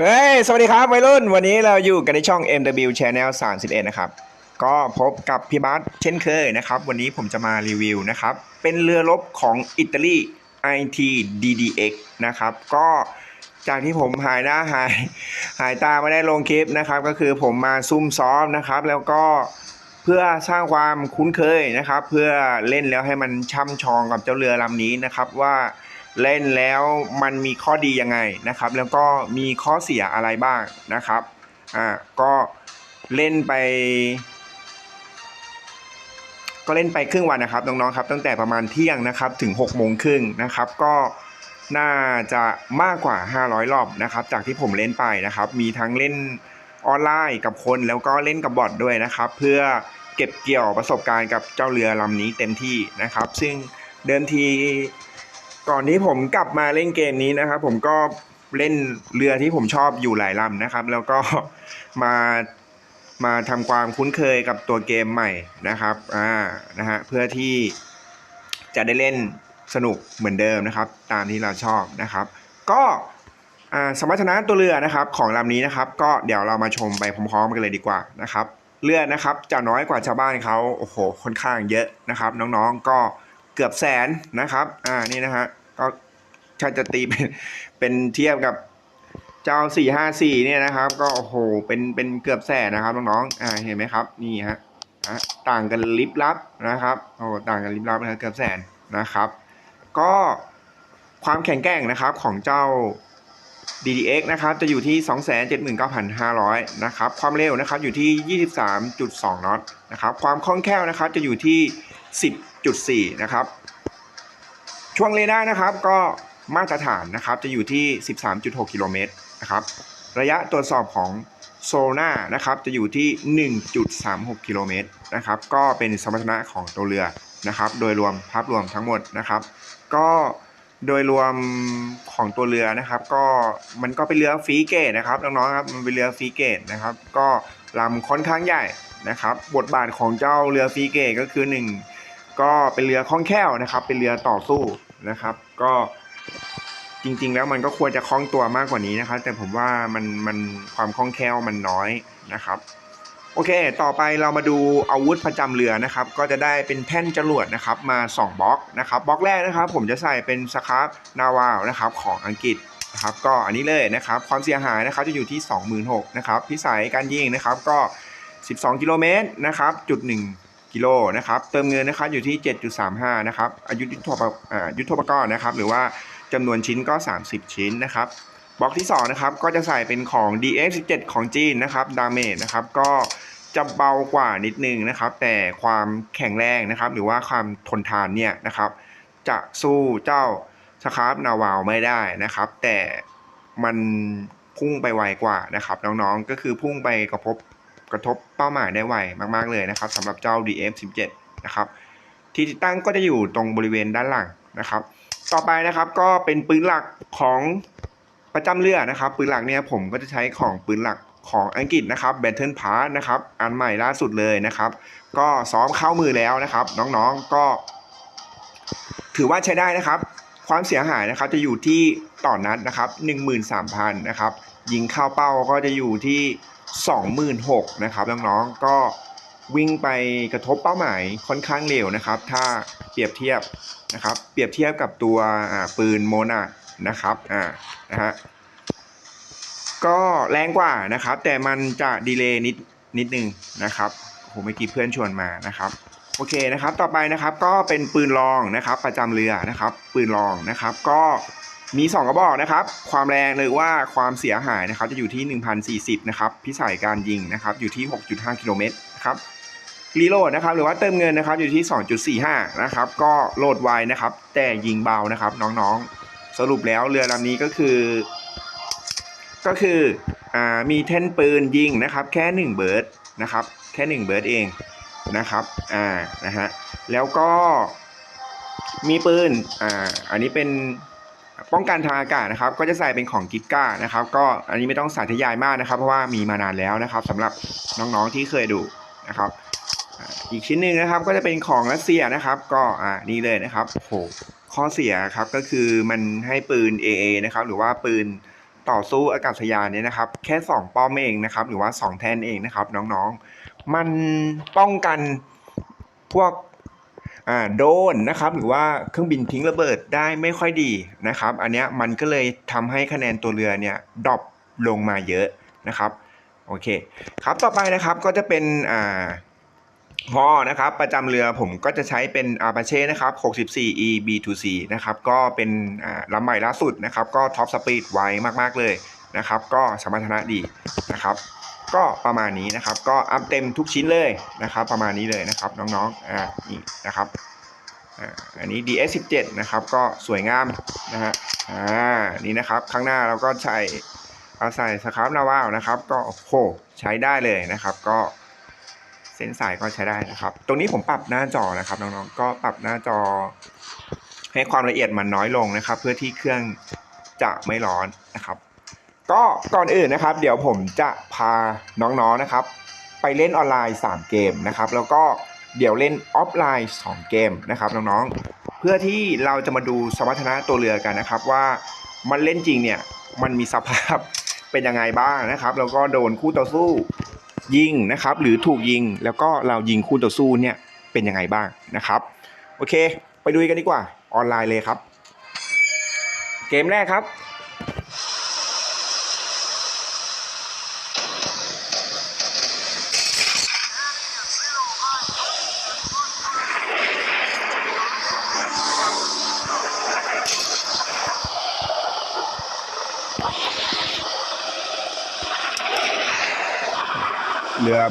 เฮ้ย สวัสดีครับวัยรุ่น วันนี้เราอยู่กันในช่อง MW Channel 31 นะครับ ก็พบกับพี่บัสเช่นเคยนะครับ วันนี้ผมจะมารีวิวนะครับ เป็นเรือรบของอิตาลี IT DDX นะครับ ก็จากที่ผมหายหน้าหายหายตาไม่ได้ลงคลิปนะครับ ก็คือผมมาซุ่มซ้อมนะครับ แล้วก็เพื่อสร้างความคุ้นเคยนะครับ เพื่อเล่นแล้วให้มันช่ำชองกับเจ้าเรือลำนี้นะครับว่า เล่นแล้วมันมีข้อดียังไงนะครับ แล้วก็มีข้อเสียอะไรบ้างนะครับอ่าก็เล่นไป ก็เล่นไปครึ่งวันนะครับน้องๆครับ ตั้งแต่ประมาณเที่ยงนะครับถึง6กโมงครึ่งนะครับ ก็น่าจะมากกว่า 500 รอบนะครับ จากที่ผมเล่นไปนะครับ มีทั้งเล่นออนไลน์กับคนแล้วก็เล่นกับบอทด้วยนะครับ เพื่อเก็บเกี่ยวประสบการณ์กับเจ้าเรือลำนี้เต็มที่นะครับ ซึ่งเดิมที ก่อนที่ผมกลับมาเล่นเกมนี้นะครับ ผมก็เล่นเรือที่ผมชอบอยู่หลายลำนะครับ แล้วก็มามาทำความคุ้นเคยกับตัวเกมใหม่นะครับอ่านะฮะเพื่อที่จะได้เล่นสนุกเหมือนเดิมนะครับ ตามที่เราชอบนะครับ ก็อ่าสมรรถนะตัวเรือนะครับ ของลำนี้นะครับ ก็เดี๋ยวเรามาชมไปพร้อมๆกันเลยดีกว่านะครับ เรือนะครับจะน้อยกว่าชาวบ้านเขาโอ้โหค่อนข้างเยอะนะครับ น้องๆก็ เกือบแสนนะครับ อ่า นี่นะฮะ ก็ถ้าจะตีเป็น เป็นเทียบกับเจ้าสี่ห้าสี่เนี่ยนะครับ ก็โอ้โห เป็น เป็นเกือบแสนนะครับน้องๆ อ่า เห็นไหมครับ นี่ฮะอะต่างกันลิบลับนะครับ โอ้ ต่างกันลิบลับนะครับเกือบแสนนะครับ ก็ความแข็งแกร่งนะครับของเจ้า DDX นะครับจะอยู่ที่ 279,500 นะครับ ความเร็วนะครับอยู่ที่ 23.2 นอตนะครับ ความคล่องแคล่วนะครับจะอยู่ที่ 10.4นะครับ ช่วงเรดาร์นะครับก็มาตรฐานนะครับจะอยู่ที่ 13.6 กิโลเมตรนะครับระยะตรวจสอบของโซน่านะครับจะอยู่ที่ 1.36 กิโลเมตรนะครับก็เป็นสมรรถนะของตัวเรือนะครับ โดยรวมภาพรวมทั้งหมดนะครับ ก็โดยรวมของตัวเรือนะครับ ก็มันก็เป็นเรือฟรีเกตนะครับน้องๆครับมันเป็นเรือฟรีเกตนะครับ ก็ลำค่อนข้างใหญ่นะครับ บทบาทของเจ้าเรือฟรีเกตก็คือหนึ่ง ก็เป็นเรือคล่องแคล่วนะครับ เป็นเรือต่อสู้นะครับ ก็จริง ๆ แล้วมันก็ควรจะคล่องตัวมากกว่านี้นะครับ แต่ผมว่ามันมันความคล่องแคล่วมันน้อยนะครับ โอเค ต่อไปเรามาดูอาวุธประจำเรือนะครับ ก็จะได้เป็นแท่นจรวดนะครับ มา 2บล็อกนะครับบล็อกแรกนะครับ ผมจะใส่เป็นสครับนาวาลนะครับของอังกฤษนะครับก็อันนี้เลยนะครับ ความเสียหายนะครับจะอยู่ที่ 26,000นะครับพิสัยการยิงนะครับก็ 12 กิโลเมตรนะครับจุด1 กิโลนะครับ เติมเงินนะครับอยู่ที่ 7.35 นะครับ อายุยุทโธปยุทโธปกรณ์นะครับ หรือว่าจำนวนชิ้นก็ 30 ชิ้นนะครับ บล็อกที่ 2 นะครับ ก็จะใส่เป็นของ DX17 ของจีนนะครับ ดาเมจนะครับ ก็จะเบากว่านิดนึงนะครับ แต่ความแข็งแรงนะครับ หรือว่าความทนทานเนี่ยนะครับ จะสู้เจ้าสครับนาวาวไม่ได้นะครับ แต่มันพุ่งไปไวกว่านะครับ น้องๆ ก็คือพุ่งไปกระทบ กระทบเป้าหมายได้ไวมาก ๆ เลยนะครับสำหรับเจ้า DF17 นะครับที่ติดตั้งก็จะอยู่ตรงบริเวณด้านหลังนะครับ ต่อไปนะครับก็เป็นปืนหลักของประจำเรือนะครับ ปืนหลักเนี่ยผมก็จะใช้ของปืนหลักของอังกฤษนะครับ Battle Pass นะครับอันใหม่ล่าสุดเลยนะครับ ก็ซ้อมเข้ามือแล้วนะครับ น้องๆก็ ถือว่าใช้ได้นะครับ ความเสียหายนะครับจะอยู่ที่ต่อนัดนะครับ13,000นะครับยิงเข้าเป้าก็จะอยู่ที่ 26,000นะครับน้องๆก็วิ่งไปกระทบเป้าหมายค่อนข้างเร็วนะครับ ถ้าเปรียบเทียบนะครับ เปรียบเทียบกับตัวปืนโมนานะครับอ่านะฮะก็แรงกว่านะครับ แต่มันจะดีเลย์นิดนิดนึงนะครับผมเมื่อกี้เพื่อนชวนมานะครับโอเคนะครับ ต่อไปนะครับก็เป็นปืนรองนะครับ ประจำเรือนะครับ ปืนรองนะครับ ก็ มี 2 กระบอกนะครับ ความแรงหรือว่าความเสียหายนะครับ จะอยู่ที่ 1,040 นะครับ พิสัยการยิงนะครับ อยู่ที่ 6.5 กิโลเมตรนะครับ รีโหลดนะครับ หรือว่าเติมเงินนะครับ อยู่ที่ 2.45 นะครับ ก็โหลดไวนะครับ แต่ยิงเบานะครับ น้องๆ สรุปแล้วเรือลำนี้ก็คือ ก็คืออ่ามีแท่นปืนยิงนะครับ แค่ 1 เบิร์ดนะครับ แค่ 1 เบิร์ดเองนะครับ อ่า นะฮะ แล้วก็มีปืน อ่า อันนี้เป็น ป้องกันทางอากาศนะครับ ก็จะใส่เป็นของกิฟก้านะครับ ก็อันนี้ไม่ต้องสาธยายมากนะครับ เพราะว่ามีมานานแล้วนะครับสำหรับน้องๆที่เคยดูนะครับ อีกชิ้นหนึ่งนะครับก็จะเป็นของรัสเซียนะครับ ก็อ่านี่เลยนะครับโอ้โหข้อเสียครับก็คือมันให้ปืน AA นะครับหรือว่าปืนต่อสู้อากาศยานเนี่ยนะครับ แค่ 2 ป้อมเองนะครับ หรือว่า 2 แท่นเองนะครับ น้องๆ มันป้องกันพวก โดนนะครับหรือว่าเครื่องบินทิ้งระเบิดได้ไม่ค่อยดีนะครับอันนี้มันก็เลยทำให้คะแนนตัวเรือเนี่ยดรอปลงมาเยอะนะครับโอเคครับต่อไปนะครับก็จะเป็นอ่าฮอนะครับประจำเรือผมก็จะใช้เป็นอาปาเช่นะครับ64 e b2c นะครับก็เป็นอ่าลำใหม่ล่าสุดนะครับก็ท็อปสปีดไวมากๆเลยนะครับก็สมรรถนะดีนะครับ ก็ประมาณนี้นะครับ ก็อัพเต็มทุกชิ้นเลยนะครับ ประมาณนี้เลยนะครับน้องๆอ่านี่นะครับอันนี้ DS17 นะครับ ก็สวยงามนะฮะอ่านี่นะครับข้างหน้าเราก็ใช้เอาใส่สครับนาวาวนะครับ ก็โอ้โหใช้ได้เลยนะครับ ก็เส้นสายก็ใช้ได้นะครับ ตรงนี้ผมปรับหน้าจอนะครับน้องๆก็ปรับหน้าจอ ให้ความละเอียดมันน้อยลงนะครับ เพื่อที่เครื่องจะไม่ร้อนนะครับ ก็ก่อนอื่นนะครับ เดี๋ยวผมจะพาน้องๆนะครับ ไปเล่นออนไลน์ 3 เกมนะครับ แล้วก็เดี๋ยวเล่นออฟไลน์ 2 เกมนะครับน้องๆ เพื่อที่เราจะมาดูสมรรถนะตัวเรือกันนะครับ ว่ามันเล่นจริงเนี่ยมันมีสภาพเป็นยังไงบ้างนะครับ แล้วก็โดนคู่ต่อสู้ยิงนะครับ หรือถูกยิงแล้วก็เรายิงคู่ต่อสู้เนี่ยเป็นยังไงบ้างนะครับ โอเค ไปดูกันดีกว่าออนไลน์เลยครับ เกมแรกครับ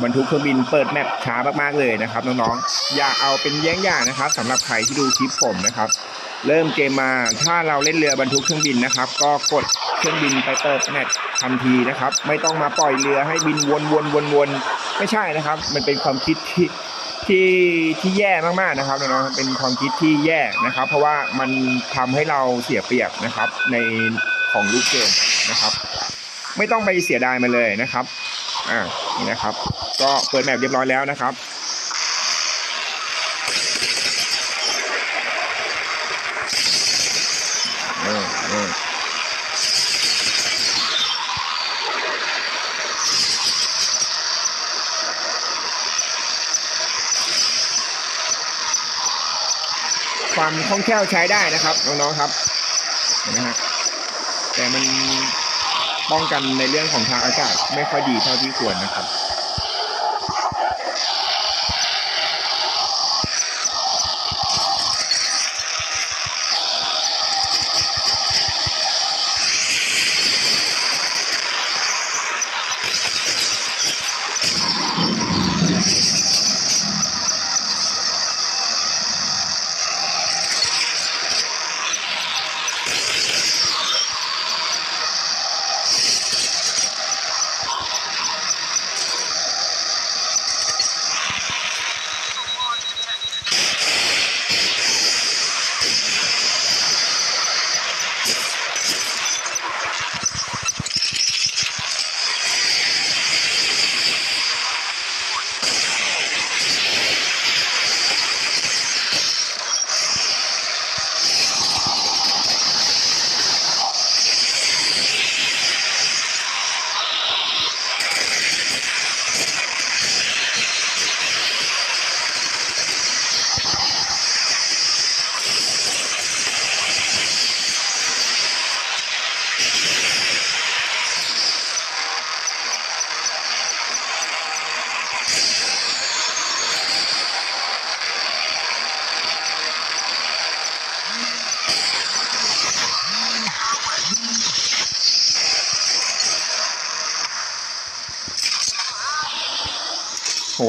บรรทุกเครื่องบินเปิดแมปช้ามากๆเลยนะครับน้องๆอย่าเอาเป็นแย้งอย่างนะครับสำหรับใครที่ดูคลิปผมนะครับ เริ่มเกมมาถ้าเราเล่นเรือบรรทุกเครื่องบินนะครับ ก็กดเครื่องบินไปเปิดแมปทันทีนะครับ ไม่ต้องมาปล่อยเรือให้บินวนวนวนวนไม่ใช่นะครับ มันเป็นความคิดที่ที่ที่แย่มากๆนะครับน้องๆเป็นความคิดที่แย่นะครับ เพราะว่ามันทำให้เราเสียเปรียบนะครับในของลูกเกมนะครับ ไม่ต้องไปเสียดายมันเลยนะครับ อ่านี่นะครับ ก็เปิดแมปเรียบร้อยแล้วนะครับเออเออความคล่องแคล่วใช้ได้นะครับน้องๆครับเห็นไหมฮะแต่มัน ป้องกันในเรื่องของทางอากาศไม่ค่อยดีเท่าที่ควรนะครับ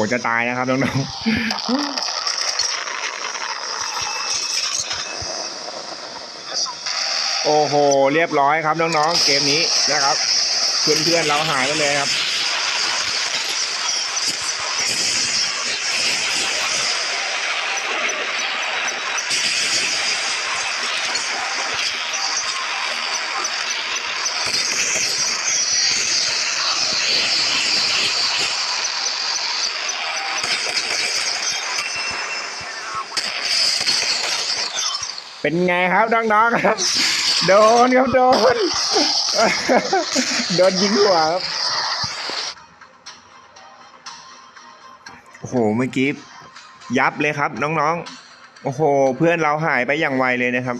ดจะตายนะครับน้องๆโอ้โห เรียบร้อยครับน้องๆ เกมนี้นะครับ เพื่อนๆ เราหายไปเลยครับ เป็นไงครับน้องๆครับ โดนครับโดน โดนยิงหัวครับโอ้โหเมื่อกี้ยับเลยครับ น้องๆ โอ้โห เพื่อนเราหายไปอย่างไวเลยนะครับ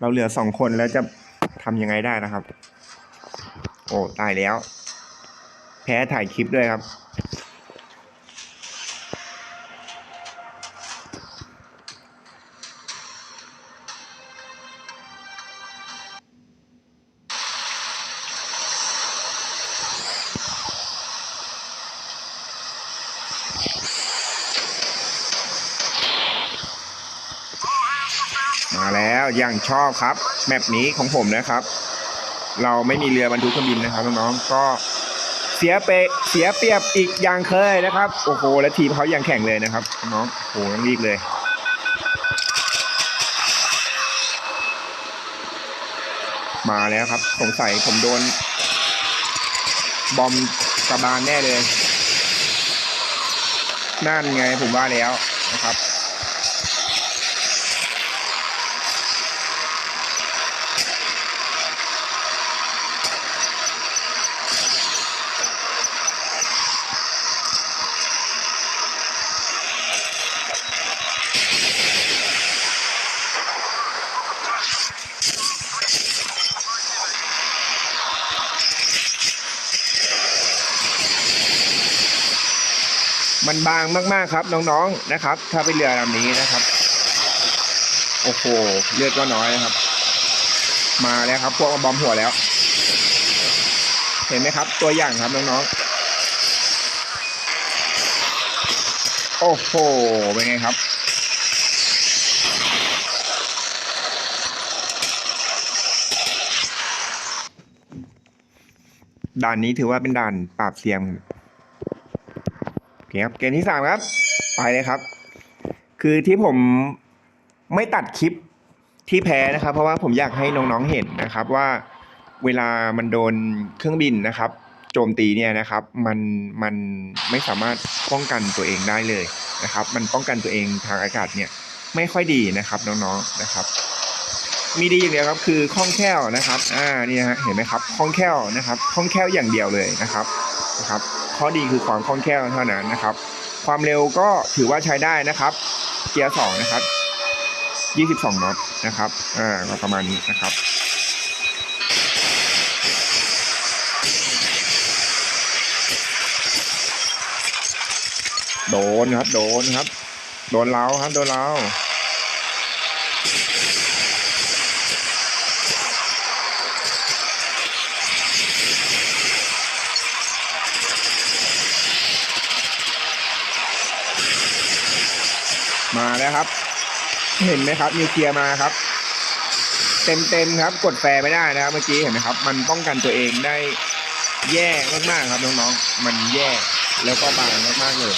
เราเหลือสองคนแล้วจะทำยังไงได้นะครับ โอ้ตายแล้ว แพ้ถ่ายคลิปด้วยครับ อย่างชอบครับแมปนี้ของผมนะครับ เราไม่มีเรือบรรทุกเครื่องบินนะครับน้องๆก็เสียเปเสียเปรียบอีกอย่างเคยนะครับ โอ้โห และทีมเขาย่างแข่งเลยนะครับน้องโอ้โหยังรีบเลยมาแล้วครับสงสัยผมโดน บอมกระบาลแน่เลย นั่นไงผมว่าแล้วนะครับ บางมากๆครับน้องๆนะครับ ถ้าเป็นเรือลำนี้นะครับ โอ้โหเลือดก็น้อยนะครับ มาแล้วครับพวกบอมหัวแล้ว เห็นไหมครับ ตัวอย่างครับน้องๆโอ้โหเป็นไงครับด่านนี้ถือว่าเป็นด่านปราบเซียนโอเคครับเกมที่สามครับ ไปเลยครับ คือที่ผมไม่ตัดคลิปที่แพ้นะครับ เพราะว่าผมอยากให้น้องๆเห็นนะครับว่าเวลามันโดนเครื่องบินนะครับ โจมตีเนี่ยนะครับ มันมันไม่สามารถป้องกันตัวเองได้เลยนะครับ มันป้องกันตัวเองทางอากาศเนี่ยไม่ค่อยดีนะครับน้องๆนะครับ มีดีอย่างเดียวครับคือคล่องแคล่วนะครับ อ่านี่นะฮะเห็นไหมครับคล่องแคล่วนะครับคล่องแคล่วอย่างเดียวเลยนะครับนะครับ ข้อดีคือความคล่องแคล่วเท่านั้นนะครับ ความเร็วก็ถือว่าใช้ได้นะครับ เกียร์สองนะครับยี่สิบสองน็อตนะครับอ่าประมาณนี้นะครับโดนครับ โดนครับ โดนเราครับ โดนเรามาแล้วครับ เห็นไหมครับ มีเคลียร์มาครับ เต็มเต็มครับ กดแฟร์ไม่ได้นะครับ เมื่อกี้เห็นไหมครับ มันป้องกันตัวเองได้แย่มากๆครับน้องๆ มันแย่แล้วก็บางมากๆเลย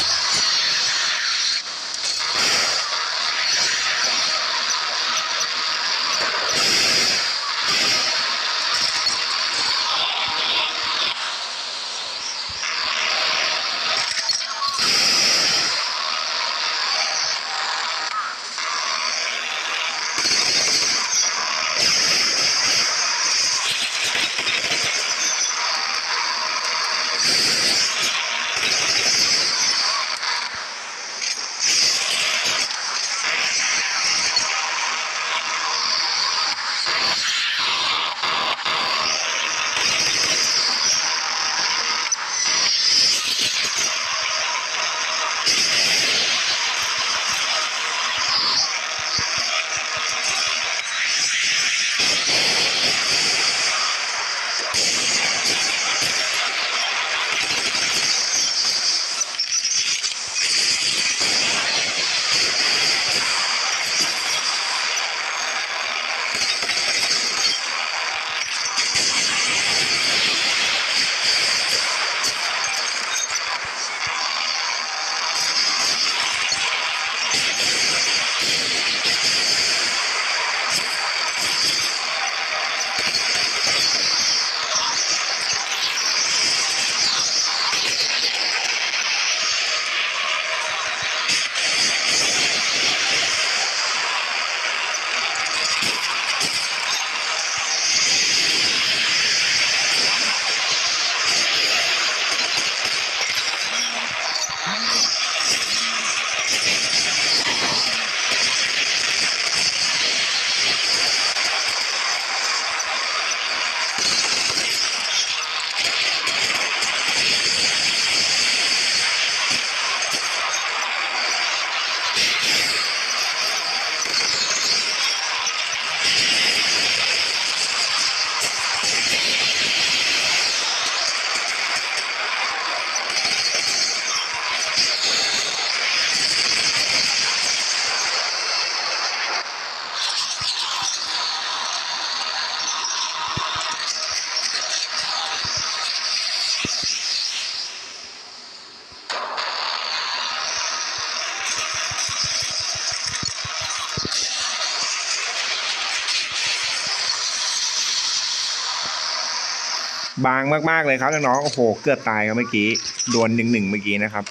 บางมากๆเลยครับน้องๆโอ้โห เกือบตายครับเมื่อกี้ ดวนหนึ่งหนึ่งเมื่อกี้นะครับ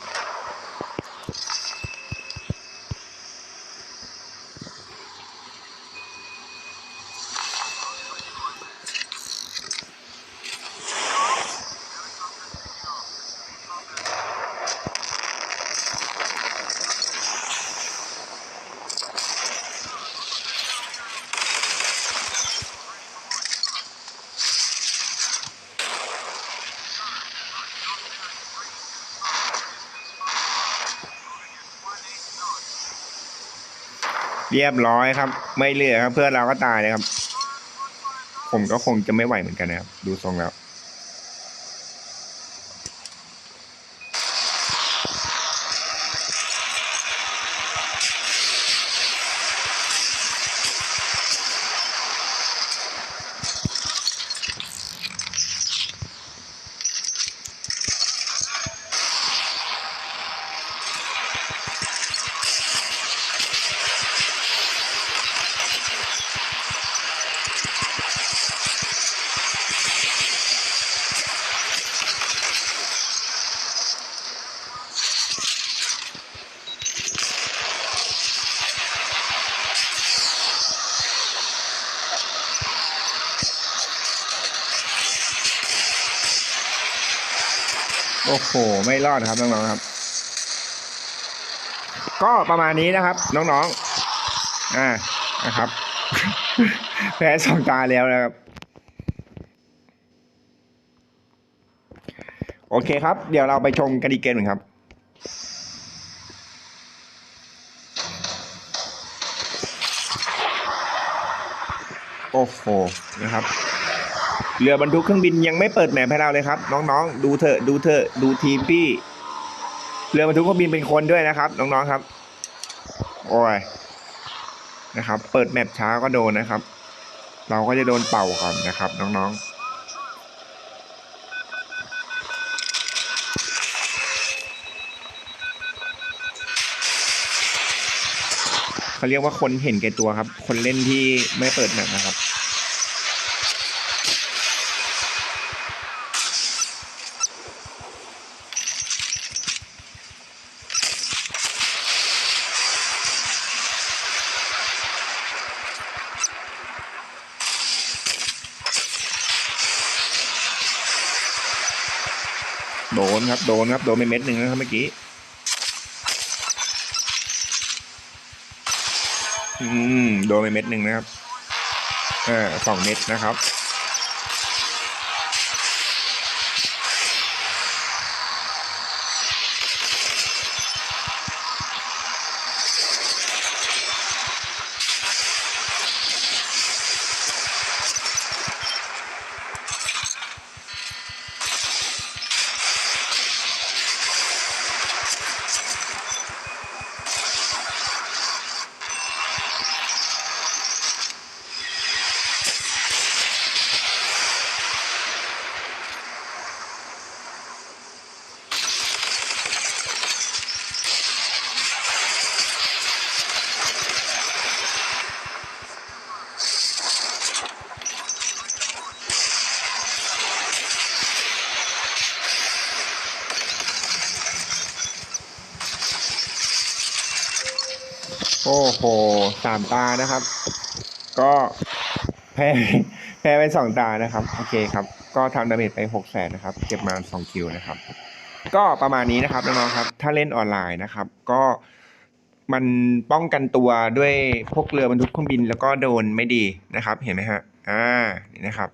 เรียบร้อยครับ ไม่เหลือครับ เพื่อนเราก็ตายเลยครับ ผมก็คงจะไม่ไหวเหมือนกันนะครับ ดูทรงแล้ว โอ้โห ไม่รอดครับน้องๆครับ ก็ประมาณนี้นะครับ น้องๆ อ่านะครับ แพ้สองตาแล้วนะครับ โอเคครับ เดี๋ยวเราไปชมกันอีกเกมหนึ่งครับโอ้โหนะครับ เรือบรรทุกเครื่องบินยังไม่เปิดแหมให้เราเลยครับ น้องๆ ดูเถอะดูเถอะดูทีมพี่ เรือบรรทุกเครื่องบินเป็นคนด้วยนะครับ น้องๆครับ โอ้ยนะครับ เปิดแมปช้าก็โดนนะครับ เราก็จะโดนเป่าก่อนนะครับ น้องๆเขาเรียกว่าคนเห็นแก่ตัวครับ คนเล่นที่ไม่เปิดแมปนะครับ นครับโดนครับโดนไปเม็ดหนึ่งนะครับเมื่อกี้อืมโดนไปเม็ดหนึ่งนะครับอ่าสองเม็ดนะครับ โอ้โหสามตานะครับ ก็แพ้แพ้ไปสองตานะครับ โอเคครับ ก็ทำดาเมจไปหกแสนนะครับ เก็บมาสองคิวนะครับ ก็ประมาณนี้นะครับน้องๆครับ ถ้าเล่นออนไลน์นะครับ ก็มันป้องกันตัวด้วยพวกเรือบรรทุกเครื่องบินแล้วก็โดนไม่ดีนะครับ เห็นไหมฮะ อ่า นี่นะครับ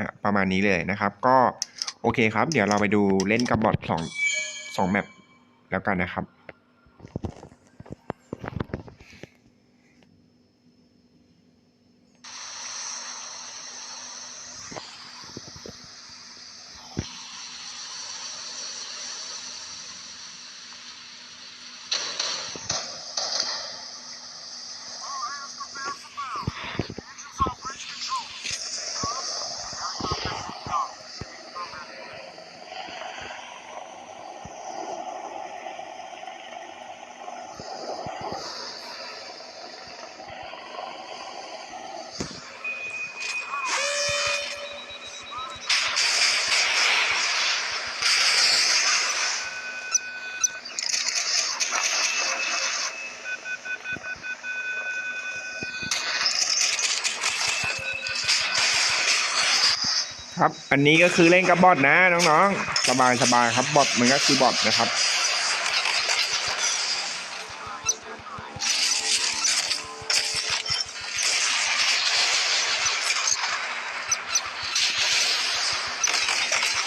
ฮะประมาณนี้เลยนะครับ ก็โอเคครับ เดี๋ยวเราไปดูเล่นกับบอทสองสองแมปแล้วกันนะครับ อันนี้ก็คือเล่นกับบอทนะน้องๆ สบายสบายครับบอทมันก็คือบอทนะครับ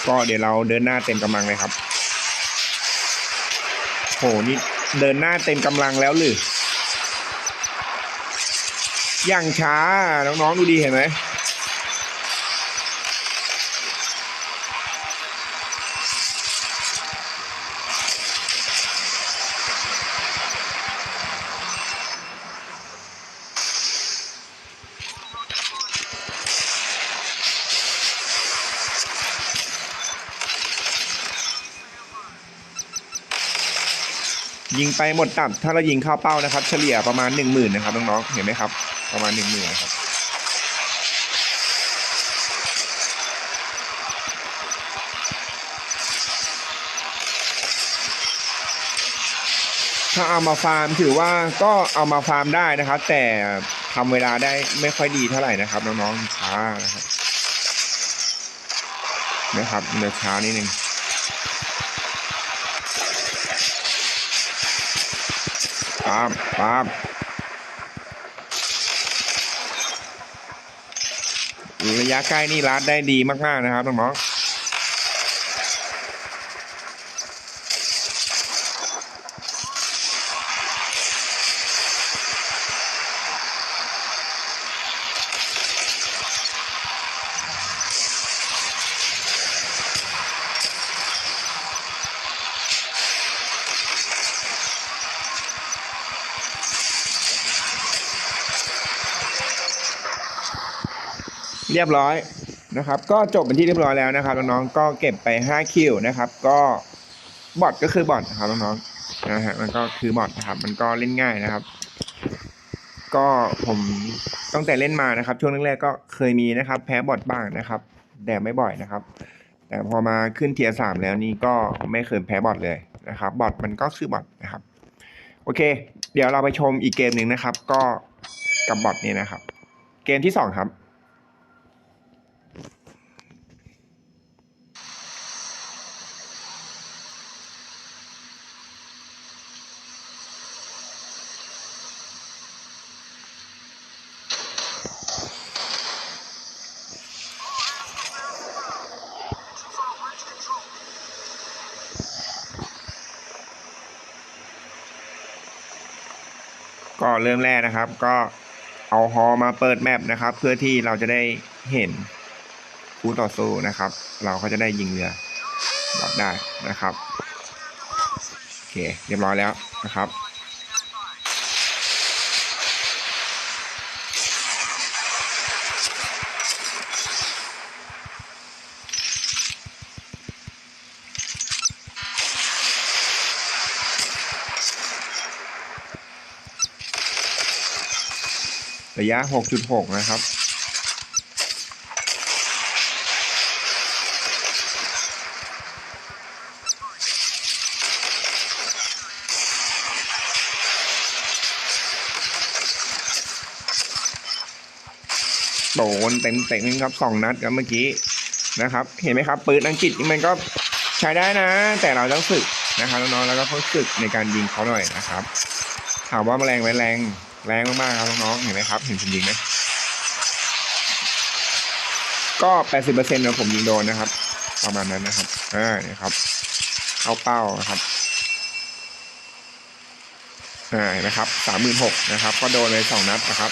ก็เดี๋ยวเราเดินหน้าเต็มกำลังเลยครับโหนี่เดินหน้าเต็มกำลังแล้วหรืออย่างช้าน้องๆดูดีเห็นไหม ไปหมดตับถ้าเรายิงเข้าเป้านะครับ เฉลี่ยประมาณหนึ่งหมื่นนะครับน้องๆเห็นไหมครับ ประมาณหนึ่งหมื่นครับถ้าเอามาฟาร์มถือว่าก็เอามาฟาร์มได้นะครับ แต่ทำเวลาได้ไม่ค่อยดีเท่าไหร่นะครับน้องๆช้านะครับนะครับเนื้อช้านิดนึง ปั๊บปั๊บระยะใกล้นี่รัดได้ดีมากๆนะครับน้องๆ เรียบร้อยนะครับ ก็จบเป็นที่เรียบร้อยแล้วนะครับน้องๆก็เก็บไป5คิวนะครับ ก็บอทก็คือบอทนะครับน้องๆนะฮะมันก็คือบอทนะครับ มันก็เล่นง่ายนะครับ ก็ผมตั้งแต่เล่นมานะครับ ช่วงแรกๆก็เคยมีนะครับ แพ้บอทบ้างนะครับ แต่ไม่บ่อยนะครับ แต่พอมาขึ้นเทียร์สามแล้วนี่ก็ไม่เคยแพ้บอทเลยนะครับ บอทมันก็คือบอทนะครับ โอเค เดี๋ยวเราไปชมอีกเกมหนึ่งนะครับ ก็กับบอทนี่นะครับ เกมที่สองครับ ก็เริ่มแรกนะครับ ก็เอาฮอมาเปิดแมปนะครับ เพื่อที่เราจะได้เห็นคู่ต่อสู้นะครับ เราก็จะได้ยิงเรือบอกได้นะครับโอเคเรียบร้อยแล้วนะครับ ระยะ 6.6 นะครับ โดนเต็มเต็มๆครับสองนัดครับเมื่อกี้นะครับ เห็นไหมครับปืนอังกฤษมันก็ใช้ได้นะ แต่เราต้องฝึกนะครับน้องๆแล้วก็ต้องฝึกในการยิงเขาหน่อยนะครับ ถามว่าแรงไหมแรง แรงมากๆครับน้องๆเห็นไหมครับ เห็นผมยิงไหมก็80%นะผมยิงโดนนะครับ ประมาณนั้นนะครับอ่านี่ครับเข้าเป้านะครับอ่าเห็นไหมครับสามหมื่นหกนะครับ ก็โดนเลยสองนัดนะครับ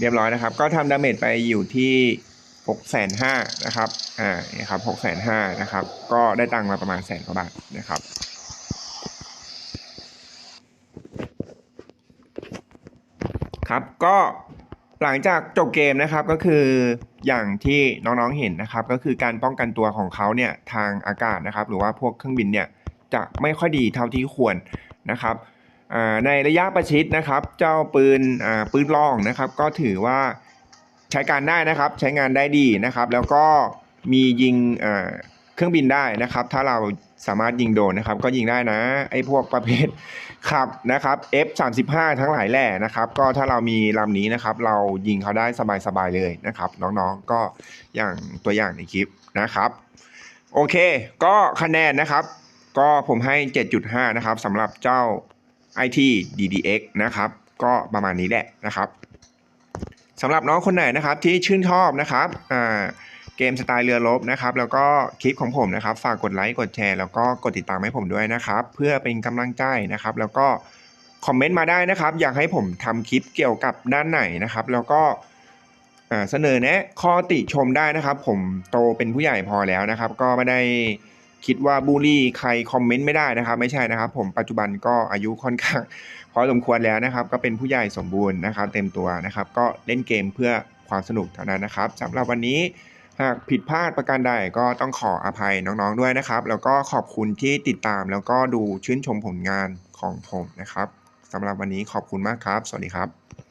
เรียบร้อยนะครับ ก็ทำดาเมจไปอยู่ที่หกแสนห้านะครับ อ่านี่ครับหกแสนห้านะครับ ก็ได้ตังค์มาประมาณแสนกว่าบาทนะครับครับก็หลังจากจบเกมนะครับก็คืออย่างที่น้องๆเห็นนะครับ ก็คือการป้องกันตัวของเขาเนี่ยทางอากาศนะครับ หรือว่าพวกเครื่องบินเนี่ยจะไม่ค่อยดีเท่าที่ควรนะครับ ในระยะประชิดนะครับ เจ้าปืนปืนล่องนะครับ ก็ถือว่าใช้การได้นะครับใช้งานได้ดีนะครับ แล้วก็มียิงเครื่องบินได้นะครับ ถ้าเราสามารถยิงโดนนะครับ ก็ยิงได้นะไอ้พวกประเภทขับนะครับ F35 ทั้งหลายแหล่นะครับ ก็ถ้าเรามีลำนี้นะครับ เรายิงเขาได้สบายๆเลยนะครับ น้องๆก็อย่างตัวอย่างในคลิปนะครับโอเค ก็คะแนนนะครับ ก็ผมให้ 7.5 นะครับสำหรับเจ้า IT DDX นะครับ ก็ประมาณนี้แหละนะครับสำหรับน้องคนไหนนะครับที่ชื่นชอบนะครับเกมสไตล์เรือรบนะครับ แล้วก็คลิปของผมนะครับ ฝากกดไลค์กดแชร์แล้วก็กดติดตามให้ผมด้วยนะครับ เพื่อเป็นกำลังใจนะครับ แล้วก็คอมเมนต์มาได้นะครับ อยากให้ผมทำคลิปเกี่ยวกับด้านไหนนะครับ แล้วก็เสนอแนะข้อติชมได้นะครับ ผมโตเป็นผู้ใหญ่พอแล้วนะครับ ก็ไม่ได้ คิดว่าบูลลี่ใครคอมเมนต์ไม่ได้นะครับ ไม่ใช่นะครับ ผมปัจจุบันก็อายุค่อนข้างพอสมควรแล้วนะครับ ก็เป็นผู้ใหญ่สมบูรณ์นะครับ เต็มตัวนะครับ ก็เล่นเกมเพื่อความสนุกเท่านั้นนะครับสำหรับวันนี้หากผิดพลาดประการใดก็ต้องขออภัยน้องๆด้วยนะครับ แล้วก็ขอบคุณที่ติดตามแล้วก็ดูชื่นชมผลงานของผมนะครับสำหรับวันนี้ขอบคุณมากครับ สวัสดีครับ